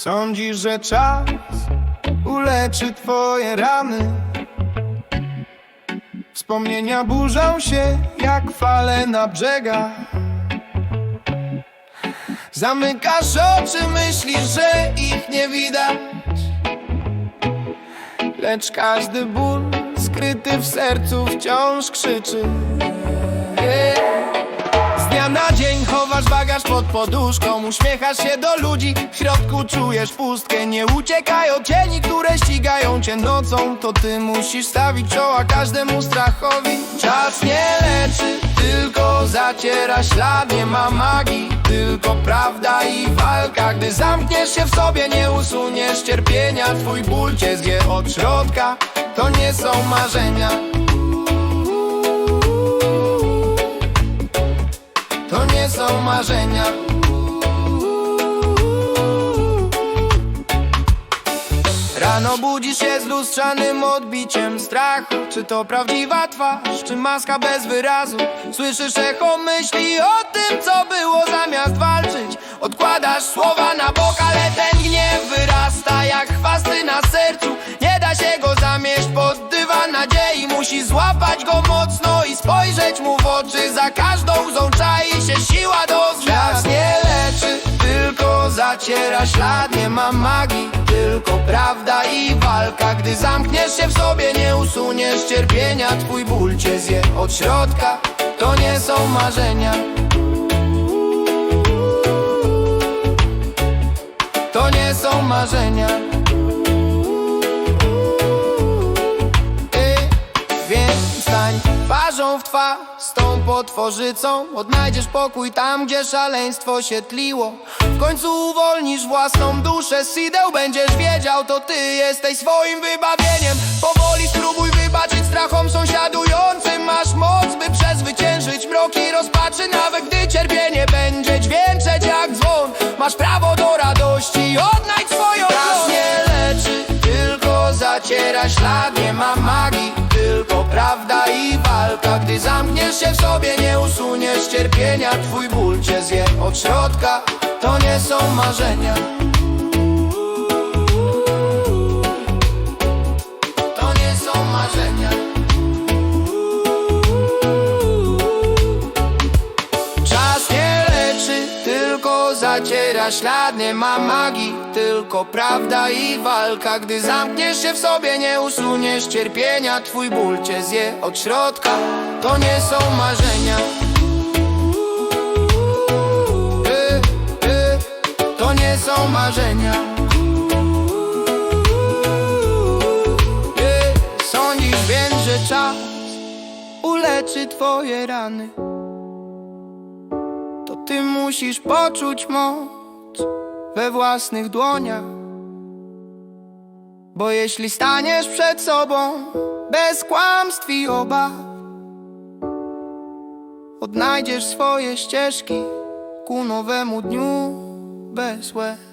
Sądzisz, że czas uleczy twoje rany? Wspomnienia burzą się jak fale na brzegach Zamykasz oczy, myślisz, że ich nie widać. Lecz każdy ból skryty w sercu wciąż krzyczy. Yeah. Na dzień chowasz bagaż pod poduszką Uśmiechasz się do ludzi, w środku czujesz pustkę Nie uciekaj od cieni, które ścigają cię nocą To ty musisz stawić czoła każdemu strachowi. Czas nie leczy, tylko zaciera ślad Nie ma magii, tylko prawda i walka. Gdy zamkniesz się w sobie, nie usuniesz cierpienia Twój ból cię zje od środka. To nie są marzenia Są marzenia. Rano budzisz się z lustrzanym odbiciem strachu. Czy to prawdziwa twarz, czy maska bez wyrazu? Słyszysz echo myśli o tym, co było zamiast walczyć. Odkładasz słowa na bok, ale ten gniew wyrasta jak chwasty na sercu. Nie da się go zamieść pod dywan nadziei. Musi złapać go mocno i spojrzeć mu w oczy Za każdą łzą zaciera ślad Nie ma magii, tylko prawda i walka. Gdy zamkniesz się w sobie, nie usuniesz cierpienia. Twój ból cię zje od środka To nie są marzenia. To nie są marzenia twarzą w twarz z tą potworzycą. Odnajdziesz pokój tam, gdzie szaleństwo się tliło. W końcu uwolnisz własną duszę z sideł Będziesz wiedział, to ty jesteś swoim wybawieniem. Powoli spróbuj wybaczyć strachom sąsiadującym. Masz moc, by przezwyciężyć mroki rozpaczy. Nawet gdy cierpienie będzie dźwięczeć jak dzwon Masz prawo do radości, odnajdź swoją Czas nie leczy, tylko zaciera ślad. Nie ma magii, tylko prawda i walka. Gdy zamkniesz się w sobie, nie usuniesz cierpienia. Twój ból cię zje od środka. To nie są marzenia zaciera ślad Nie ma magii, tylko prawda i walka. Gdy zamkniesz się w sobie, nie usuniesz cierpienia Twój ból cię zje od środka. To nie są marzenia. E, e, To nie są marzenia. E, Sądzisz więc, że czas uleczy twoje rany ty musisz poczuć moc we własnych dłoniach. Bo jeśli staniesz przed sobą bez kłamstw i obaw, odnajdziesz swoje ścieżki ku nowemu dniu bez łez.